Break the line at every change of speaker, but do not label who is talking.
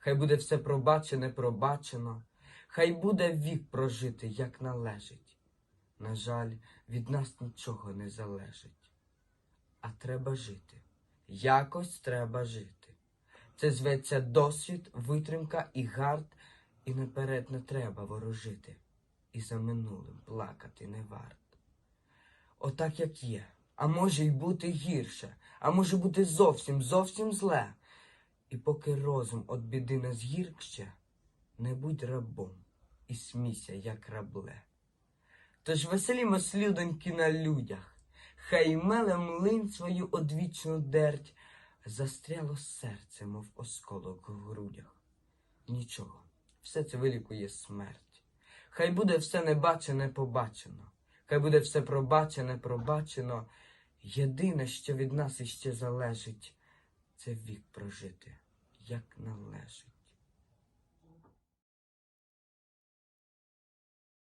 хай буде все пробачене пробачено, хай буде вік прожити, як належить. На жаль, від нас нічого не залежить. А треба жити. Якось треба жити. Це зветься досвід, витримка і гард, і наперед не треба ворожити, і за минулим плакати не варт. Отак як є, а може й бути гірше, а може бути зовсім, зовсім зле. І поки розум от біди не згіркще, не будь рабом і смійся, як рабле. Тож веселімось, людоньки, на людях, хай меле млин свою одвічну дерть, застряло серце, мов осколок в грудях. Нічого, все це вилікує смерть. Хай буде все небачене побачено, хай буде все пробачене пробачено. Єдине, що від нас іще залежить, це вік прожити, як належить.